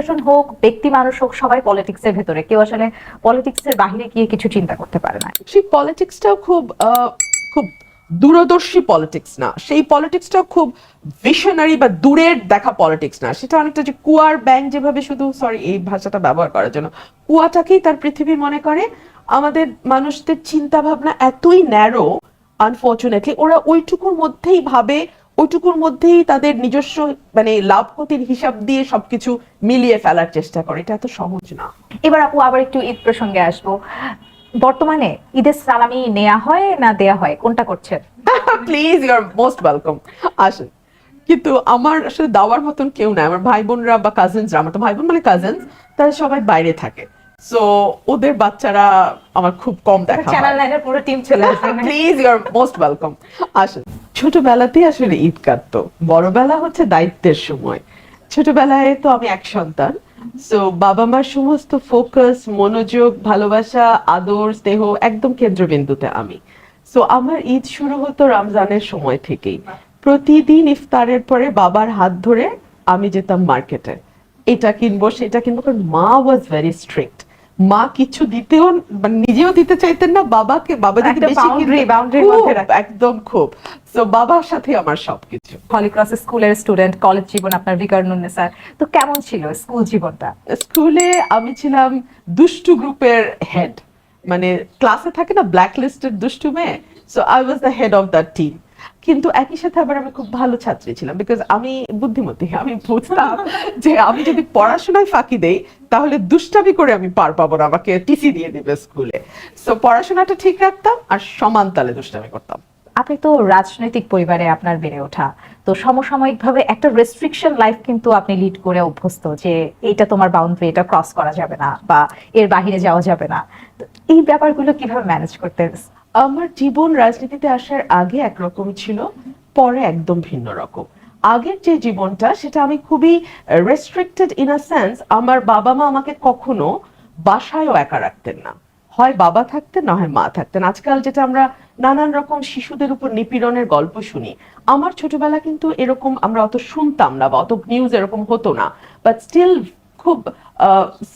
প্রশাসন হোক, ব্যক্তি মানুষ হোক, সবাই পলিটিক্সের ভেতরে। কেউ আসলে পলিটিক্সের বাইরে গিয়ে কিছু চিন্তা করতে পারে না। সেই পলিটিক্সটাও খুব খুব দূরদর্শী পলিটিক্স না। সেই পলিটিক্সটাও খুব ভিশনারি বা দূরের দেখা পলিটিক্স না। সেটা অনেকটা যে কুয়ার ব্যাংক যেভাবে শুধু সরি এই ভাষাটা ব্যবহার করার জন্য। কুয়াটাকেই তার পৃথিবী মনে করে। আমাদের মানুষদের চিন্তা ভাবনা এতই ন্যারো আনফর্চুনেটলি ওরা ওইটুকুর মধ্যেই ভাবে ওইটুকুর মধ্যেই তাদের নিজস্ব মানে লাভ ক্ষতির হিসাব দিয়ে সবকিছু মিলিয়ে ফেলার চেষ্টা করে। এটা এত সহজ না। এবার আপু আবার একটু ঈদ প্রসঙ্গে আসব। বর্তমানে ঈদের সালামি নেওয়া হয় না দেয়া হয়? কোনটা করছেন? Please you are most welcome আসেন। কিন্তু আমার আসলে দাওয়ার মতন কেউ নাই আমার ভাই বোনরা বা কাজিনসরা আমার তো ভাই বোন মানে কাজিনস তারা সবাই বাইরে থাকে। সো ওদের বাচ্চারা আমার খুব কম দেখা চ্যানেল লাইনের পুরো টিম চলে আসবে। Please you are most welcome আসেন। ছোটবেলাতেই আসলে ঈদ কাটতো। বড়বেলা হচ্ছে দায়িত্বের সময়। ছোটবেলায় তো আমি এক সন্তান। সো বাবা মার সমস্ত ফোকাস মনোযোগ, ভালোবাসা, আদর, স্নেহ একদম কেন্দ্রবিন্দুতে আমি। সো আমার ঈদ শুরু হতো রমজানের সময় থেকেই। প্রতিদিন ইফতারের পরে বাবার হাত ধরে আমি যেতাম মার্কেটে এটা কিনবো, সেটা কিনবো, কারণ মা ওয়াজ ভেরি স্ট্রিক্ট মা কিছু দিতেও মানে নিজেও দিতে চাইতেন না বাবাকে বাবা যদি বেশি। একদম খুব। তো বাবার সাথে আমার সবকিছু। হলিক্রস স্কুলের স্টুডেন্ট কলেজ জীবন আপনার বিকারনুন্নেসার তো কেমন ছিল স্কুল জীবনটা? স্কুলে আমি ছিলাম দুষ্টু গ্রুপের হেড মানে ক্লাসে থাকে না ব্ল্যাক লিস্টেড দুষ্টু মেয়ে? So I was the head of the team কিন্তু একই সাথে আবার আমি খুব ভালো ছাত্রী ছিলাম বিকজ আমি বুদ্ধিমতী, আমি বুঝতাম যে আমি যদি পড়াশোনায় ফাঁকি দেই, তাহলে দুষ্টামি করে আমি পার পাবো না, আমাকে টিসি দিয়ে দিবে স্কুলে। সো পড়াশোনাটা ঠিক রাখতাম আর সমান তালে দুষ্টামি করতাম। আপনি তো রাজনৈতিক পরিবারে আপনার বেড়ে ওঠা। তো সমসাময়িকভাবে একটা রেস্ট্রিকশন লাইফ কিন্তু আপনি লিড করে অভ্যস্ত যে এটা তোমার বাউন্ডারি এটা ক্রস করা যাবে না বা এর বাহিরে যাওয়া যাবে না। এই ব্যাপারগুলো কীভাবে ম্যানেজ করতে আমার জীবন রাজনীতিতে আসার আগে একরকম ছিল, পরে একদম ভিন্ন রকম। আগের যে জীবনটা, সেটা আমি খুবই রেস্ট্রিক্টেড ইন আ সেন্স আমার বাবা মা আমাকে কখনো বাসায়ও একা রাখতেন না। হয় বাবা থাকতেন, না হয় মা থাকতেন। আজকাল যেটা আমরা নানান রকম শিশুদের উপর নিপীড়নের গল্প শুনি, আমার ছোটবেলা কিন্তু এরকম আমরা অত শুনতাম না বা অত নিউজ এরকম হতো না। বাট স্টিল খুব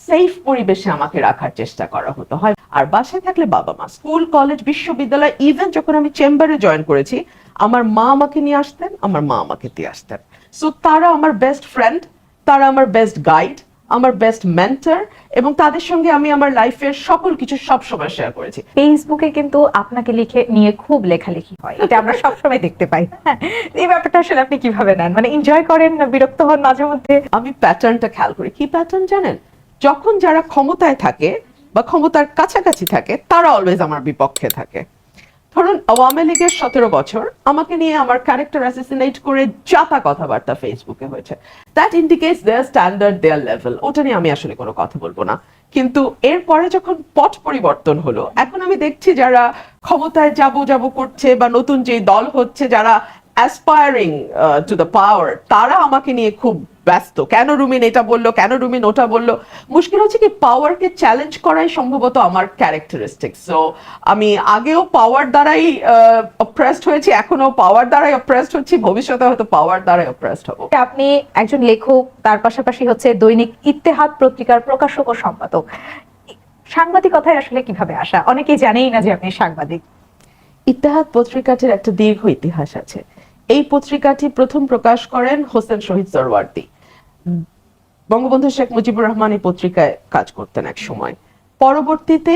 সেফ পরিবেশে আমাকে রাখার চেষ্টা করা হতো। হয়, আর বাসায় থাকলে বাবা মা, স্কুল, কলেজ, বিশ্ববিদ্যালয় ইভেন যখন আমি চেম্বারে জয়েন করেছি, আমার মা আমাকে নিয়ে আসতেন, আমার মা আমাকে দিয়ে আসতেন। সো তারা আমার বেস্ট ফ্রেন্ড তারা আমার বেস্ট গাইড আমার বেস্ট মেন্টর এবং তাদের সঙ্গে আমি আমার লাইফের সকল কিছু সব সময় শেয়ার করেছি ফেসবুকে কিন্তু আপনাকে লিখে নিয়ে খুব লেখালেখি হয়। এটা আমরা সবসময় দেখতে পাই। হ্যাঁ, এই ব্যাপারটা আসলে আপনি কীভাবে নেন? মানে এনজয় করেন না বিরক্ত হন মাঝে মধ্যে? আমি প্যাটার্নটা খেয়াল করি। কি প্যাটার্ন জানেন? যখন যারা ক্ষমতায় থাকে বা ক্ষমতার কাছাকাছি থাকে তারা অলওয়েজ আমার বিপক্ষে থাকে। ধরুন, আওয়ামী লীগের সতেরো বছর আমাকে নিয়ে আমার ক্যারেক্টার অ্যাসিসিনেট করে যাতা কথাবার্তা ফেসবুকে হয়েছে। That indicates their standard their level ওটা নিয়ে আমি আসলে কোনো কথা বলব না। কিন্তু এরপরে যখন পট পরিবর্তন হলো, এখন আমি দেখছি যারা ক্ষমতায় যাব যাব করছে বা নতুন যে দল হচ্ছে, যারা অ্যাসপায়ারিং টু দ্য পাওয়ার তারা আমাকে নিয়ে খুব ব্যস্ত। কেন রুমিন এটা বলল? কেন রুমিন ওটা বলল? মুশকিল হচ্ছে কি পাওয়ারকে চ্যালেঞ্জ করাই সম্ভবত আমার ক্যারেক্টারিস্টিক সো আমি আগেও পাওয়ার দ্বারাই অপ্রেসড হয়েছি এখনও পাওয়ার দ্বারাই অপ্রেসড হচ্ছি ভবিষ্যতে হয়তো পাওয়ার দ্বারাই অপ্রেসড হব। আপনি একজন লেখক তার পাশাপাশি হচ্ছে দৈনিক ইত্তেহাদ পত্রিকার প্রকাশক ও সম্পাদক। সাংবাদিকতায় আসলে কীভাবে আসা? অনেকেই জানেই না যে আপনি সাংবাদিক। ইতিহাদ পত্রিকাটির একটা দীর্ঘ ইতিহাস আছে। এই পত্রিকাটি প্রথম প্রকাশ করেন হোসেন শহীদ সরওয়ার্দী। বঙ্গবন্ধু শেখ মুজিবুর রহমান এই পত্রিকায় কাজ করতেন এক সময়। পরবর্তীতে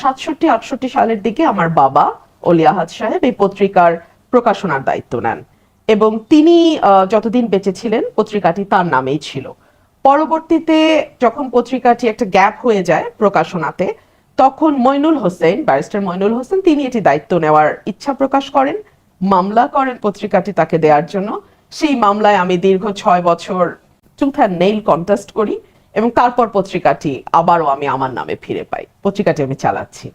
সাতষট্টি, আটষট্টি সালের দিকে আমার বাবা অলি আহাদ সাহেব এই পত্রিকার প্রকাশনার দায়িত্ব নেন এবং তিনি যতদিন বেঁচে ছিলেন, পত্রিকাটি তার নামেই ছিল। পরবর্তীতে যখন পত্রিকাটি একটা গ্যাপ হয়ে যায় প্রকাশনাতে, তখন মইনুল হোসেন, ব্যারিস্টার মইনুল হোসেন, তিনি এটি দায়িত্ব নেওয়ার ইচ্ছা প্রকাশ করেন। মামলা করেন পত্রিকাটি তাকে দেওয়ার জন্য। সেই মামলায় আমি দীর্ঘ ছয় বছর টুথ অ্যান্ড নেইল কন্টেস্ট করি এবং তারপর পত্রিকাটি আবারও আমি আমার নামে ফিরে পাই। পত্রিকাটি আমি চালাচ্ছি।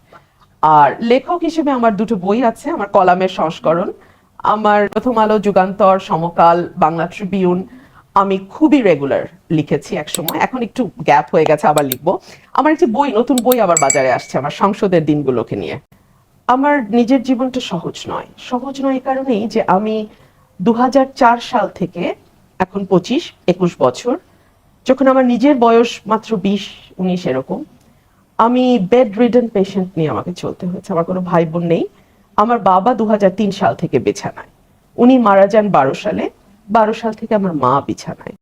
আর লেখক হিসেবে আমার দুটো বই আছে, আমার কলামের সংস্করণ, আমার প্রথম আলো, যুগান্তর, সমকাল, বাংলা ট্রিবিউন। আমি খুবই রেগুলার লিখেছি একসময়। এখন একটু গ্যাপ হয়ে গেছে, আবার লিখব। আমার একটি বই, নতুন বই আবার বাজারে আসছে, আমার সংসদের দিনগুলোকে নিয়ে। আমার নিজের জীবনটা সহজ নয়। সহজ নয় কারণেই যে আমি দু হাজার চার সাল থেকে এখন পঁচিশ, একুশ বছর, যখন আমার নিজের বয়স মাত্র বিশ, উনিশ এরকম, আমি বেড রিডেন পেশেন্ট নিয়ে আমাকে চলতে হয়েছে। আমার কোনো ভাই বোন নেই। আমার বাবা দু হাজার তিন সাল থেকে বিছানায়। উনি মারা যান বারো সালে। বারো সাল থেকে আমার মা বিছানায়।